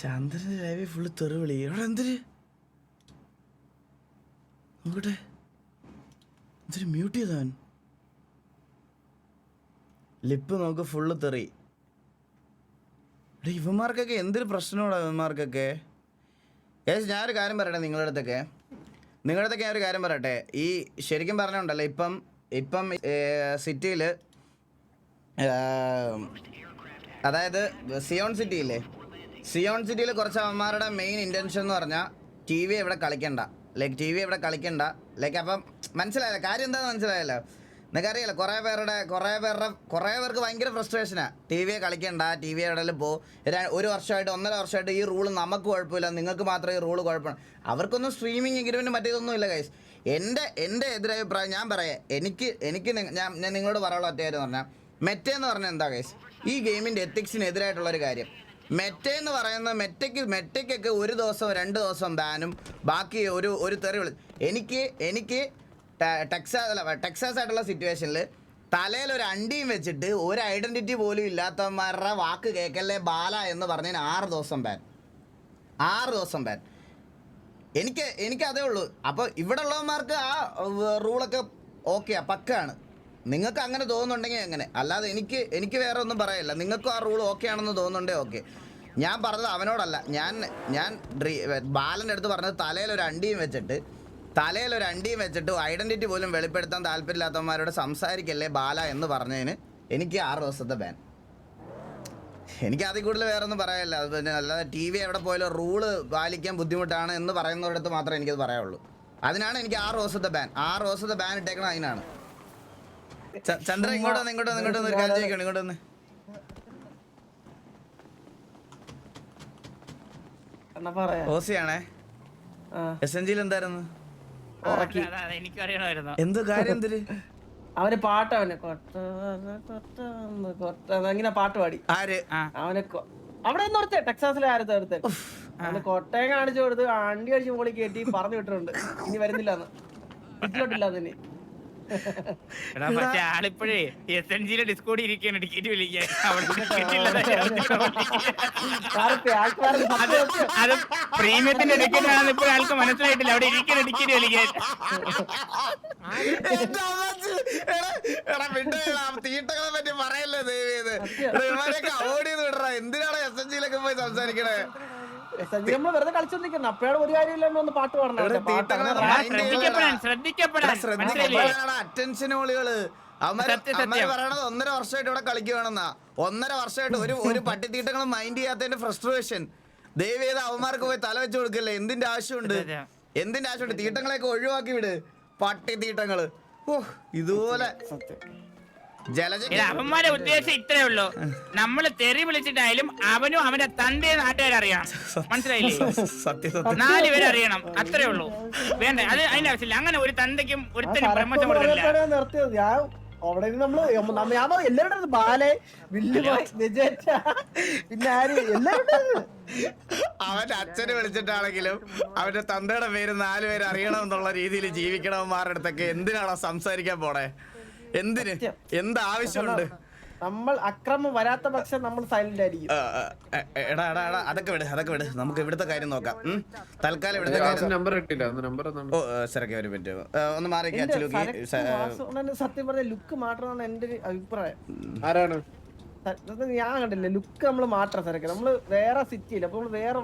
ചന്ദ്രന്റെ live full തെറിവിളി. എവിടെ എന്തിര് നോക്കട്ടെ എന്തിന് മ്യൂട്ട് ചെയ്തവൻ ലിപ്പ് നോക്ക് ഫുള്ള് തെറി. ഇവന്മാർക്കൊക്കെ എന്തൊരു പ്രശ്നമാണ് ഇവന്മാർക്കൊക്കെ? ഏസ് ഞാനൊരു കാര്യം പറയട്ടെ നിങ്ങളുടെ അടുത്തൊക്കെ. നിങ്ങളുടെ അടുത്തൊക്കെ ഞാൻ ഒരു കാര്യം പറയട്ടെ. ഈ ശരിക്കും പറഞ്ഞുണ്ടല്ലോ ഇപ്പം ഇപ്പം സിറ്റിയിൽ അതായത് സിയോൺ സിറ്റി ഇല്ലേ സിയോൺ സിറ്റിയിൽ കുറച്ച് അവന്മാരുടെ മെയിൻ ഇന്റൻഷൻ എന്ന് പറഞ്ഞാൽ ടി വി ഇവിടെ കളിക്കണ്ട. ലൈക്ക് ടി വി ഇവിടെ കളിക്കണ്ട. ലൈക്ക് അപ്പം മനസ്സിലായല്ലോ? കാര്യം എന്താണെന്ന് മനസ്സിലായല്ലോ? നിനക്കറിയാലോ കുറേ പേരുടെ കുറേ പേരുടെ കുറേ പേർക്ക് ഭയങ്കര ഫ്രസ്ട്രേഷനാണ് ടി വിയെ കളിക്കണ്ട ടി വി എവിടെയെങ്കിലും പോ. ഒരു വർഷമായിട്ട് ഒന്നര വർഷമായിട്ട് ഈ റൂൾ നമുക്ക് കുഴപ്പമില്ല. നിങ്ങൾക്ക് മാത്രമേ ഈ റൂൾ കുഴപ്പമാണ് അവർക്കൊന്നും സ്ട്രീമിംഗ് എഗ്രിമെന്റ് മറ്റേതൊന്നും ഇല്ല കൈസ് എന്റെ എന്റെ എതിരഭിപ്രായം ഞാൻ പറയാം. എനിക്ക് എനിക്ക് ഞാൻ ഞാൻ നിങ്ങളോട് പറയാനുള്ള കാര്യം പറഞ്ഞാൽ മെറ്റേന്ന് പറഞ്ഞാൽ എന്താ കൈസ് ഈ ഗെയിമിന്റെ എത്തിക്സിന് എതിരായിട്ടുള്ളൊരു കാര്യം. മെറ്റ എന്ന് പറയുന്ന മെറ്റയ്ക്ക് മെറ്റയ്ക്കൊക്കെ ഒരു ദിവസം രണ്ട് ദിവസം ബാനും ബാക്കി ഒരു ഒരു തെറി വിളി എനിക്ക് എനിക്ക് ടെക്സാസ് അല്ല ടെക്സാസ് ആയിട്ടുള്ള സിറ്റുവേഷനിൽ തലയിൽ ഒരു അണ്ടിയും വെച്ചിട്ട് ഒരു ഐഡന്റിറ്റി പോലും ഇല്ലാത്തവന്മാരുടെ വാക്ക് കേൾക്കല്ലേ ബാല എന്ന് പറഞ്ഞതിന് ആറ് ദിവസം ബാൻ. ആറ് ദിവസം ബാൻ. എനിക്ക് എനിക്ക് അതേ ഉള്ളൂ. അപ്പോൾ ഇവിടെ ഉള്ളവന്മാർക്ക് ആ റൂളൊക്കെ ഓക്കെയാണ് പക്കാണ്. നിങ്ങൾക്ക് അങ്ങനെ തോന്നുന്നുണ്ടെങ്കിൽ എങ്ങനെ? അല്ലാതെ എനിക്ക് എനിക്ക് വേറെ ഒന്നും പറയല്ല. നിങ്ങൾക്കും ആ റൂൾ ഓക്കെ ആണെന്ന് തോന്നുന്നുണ്ടേ ഓക്കെ ഞാൻ പറഞ്ഞത് അവനോടല്ല. ഞാൻ ഞാൻ ഡ്രീ- ബാലന്റെ അടുത്ത് പറഞ്ഞത് തലയിൽ ഒരു അണ്ടിയും വെച്ചിട്ട് തലയിൽ ഒരു അണ്ടിയും വെച്ചിട്ട് ഐഡന്റിറ്റി പോലും വെളിപ്പെടുത്താൻ താല്പര്യമില്ലാത്തവന്മാരോട് സംസാരിക്കല്ലേ ബാല എന്ന് പറഞ്ഞതിന് എനിക്ക് ആറ് ദിവസത്തെ ബാൻ എനിക്ക് അതിൽ കൂടുതൽ വേറെ ഒന്നും പറയാനില്ല. പിന്നെ അല്ലാതെ ടി വി എവിടെ പോയാലും റൂൾ പാലിക്കാൻ ബുദ്ധിമുട്ടാണ് എന്ന് പറയുന്നവരടുത്ത് മാത്രമേ എനിക്കത് പറയാനുള്ളൂ അതിനാണ് എനിക്ക് ആറ് ദിവസത്തെ ബാൻ ആറ് ദിവസത്തെ ബാൻ ഇട്ടേക്കണം അതിനാണ്. ചന്ദ്ര ഇങ്ങോട്ട് വന്ന് ഇങ്ങോട്ട് വന്ന് ഇങ്ങോട്ട് വന്ന് ഒരു കാര്യം ചോദിക്കണം ഇങ്ങോട്ട് വന്ന്. എന്നാ പറയാ? ഓസിയാണേ? എസ് എൻ ജിയിൽ എന്തായിരുന്നു? എന്ത് കാര്യം എന്തിര് അവന് പാട്ട് അവന് കൊട്ട കൊട്ട കൊട്ട അങ്ങനെ പാട്ട് പാടി. ആര്? അവന് അവിടെ നിന്ന് ഒരുത്തൻ ടെക്സാസിലെ ആരത്തെ ഒരുത്തൻ അവന് കൊട്ടയം കാണിച്ചു കൊടുത്ത് അണ്ടി അടിച്ച് മോളി കയറ്റി പറഞ്ഞു വിട്ടിട്ടുണ്ട്. ഇനി വരുന്നില്ലാന്ന്. വീട്ടിലോട്ടില്ലാന്ന് ഇനി. എടാ പക്ഷെ ആളിപ്പോഴേ എസ് എൻ ജിയിലെ ഡിസ്കോഡ് ഇരിക്കാണ് ടിക്കറ്റ് വിളിക്കാൻ. അവിടെ ടിക്കറ്റ് ആർക്ക് ആൾക്കാർക്ക് അത് സത്യം അത് പ്രീമിയത്തിന്റെ ടിക്കറ്റ് ആണെന്ന് ഇപ്പോൾ ആൾക്ക് മനസ്സിലായിട്ടില്ല. അവിടെ ഇരിക്കാൻ ടിക്കറ്റ് വിളിക്കാൻ. തീട്ടകളെ പറ്റി പറയല്ലേ ഇത്. ഇവരൊക്കെ ചെയ്ത് വിടറാ. എന്തിനാണ് എസ് എൻ ജിയിലൊക്കെ പോയി സംസാരിക്കണേ? വെറുതെ അപ്പോഴാണ് ഒരു ഒന്ന് പാട്ട് പാടണം അറ്റൻഷൻ ഓളികൾ. പറയണത് ഒന്നര വർഷമായിട്ട് ഇവിടെ കളിക്കുവാണെന്നാ. ഒന്നര വർഷമായിട്ട് ഒരു ഒരു പട്ടിത്തീട്ടങ്ങളും മൈൻഡ് ചെയ്യാത്തതിന്റെ ഫ്രസ്ട്രേഷൻ ദയവ് ചെയ്ത് അവന്മാർക്ക് പോയി തല വെച്ചു കൊടുക്കല്ലേ? എന്തിന്റെ ആവശ്യമുണ്ട്? എന്തിന്റെ ആവശ്യമുണ്ട്? തീട്ടങ്ങളെയൊക്കെ ഒഴിവാക്കി വിട്. പട്ടി തീട്ടങ്ങൾ ഓ ഇതുപോലെ അവന്മാരെ ഉദ്ദേശം ഇത്രേ ഉള്ളൂ. നമ്മൾ തെറി വിളിച്ചിട്ടായാലും അവനും അവന്റെ തന്റെ നാട്ടുകാരറിയണം. മനസ്സിലായില്ലേ? നാല് പേര് അറിയണം. അത്രേ ഉള്ളൂ. വേണ്ട അത് അതിന്റെ ആവശ്യമില്ല. അങ്ങനെ ഒരു തന്തയ്ക്കും ഒരുത്തനും പ്രമോഷൻ കൊടുക്കില്ല അവിടെ നമ്മൾ ഞാൻ എല്ലാവരുടെ ബാലെ വില്ല് പിന്നെ ആര്? എല്ലാവരുടെ അവന്റെ അച്ഛനെ വിളിച്ചിട്ടാണെങ്കിലും അവന്റെ തന്തയുടെ പേര് നാല് പേര് അറിയണം എന്നുള്ള രീതിയിൽ ജീവിക്കണവന്മാരുടെ അടുത്തൊക്കെ എന്തിനാണോ സംസാരിക്കാൻ പോണേ? എന്തിന്? എന്ത് ആവശ്യമുണ്ട് നമ്മൾ അക്രമം വരാത്ത പക്ഷം നമ്മൾ സൈലന്റ് ആയിരിക്കും. എടാ എടാ എടാ അതൊക്കെ വിട് അതൊക്കെ വിട്. നമുക്ക് ഇവിടുത്തെ കാര്യം നോക്കാം. തൽക്കാലം ഇവിടുത്തെ കാര്യം നമ്പർ കിട്ടില്ല അന്ന് നമ്പർ ഓ ശരക്കെ ഒരു മിനിറ്റ് ഒന്ന് മാറി സത്യം പറഞ്ഞ ലുക്ക് മാറ്റണമെന്ന് എന്റെ ഒരു അഭിപ്രായം. ആരാണ്? ഞാൻ കണ്ടില്ല ലുക്ക് നമ്മൾ മാറ്റണം സരക്കെ. നമ്മൾ വേറെ സിറ്റിയില്ല അപ്പൊ നമ്മൾ വേറെ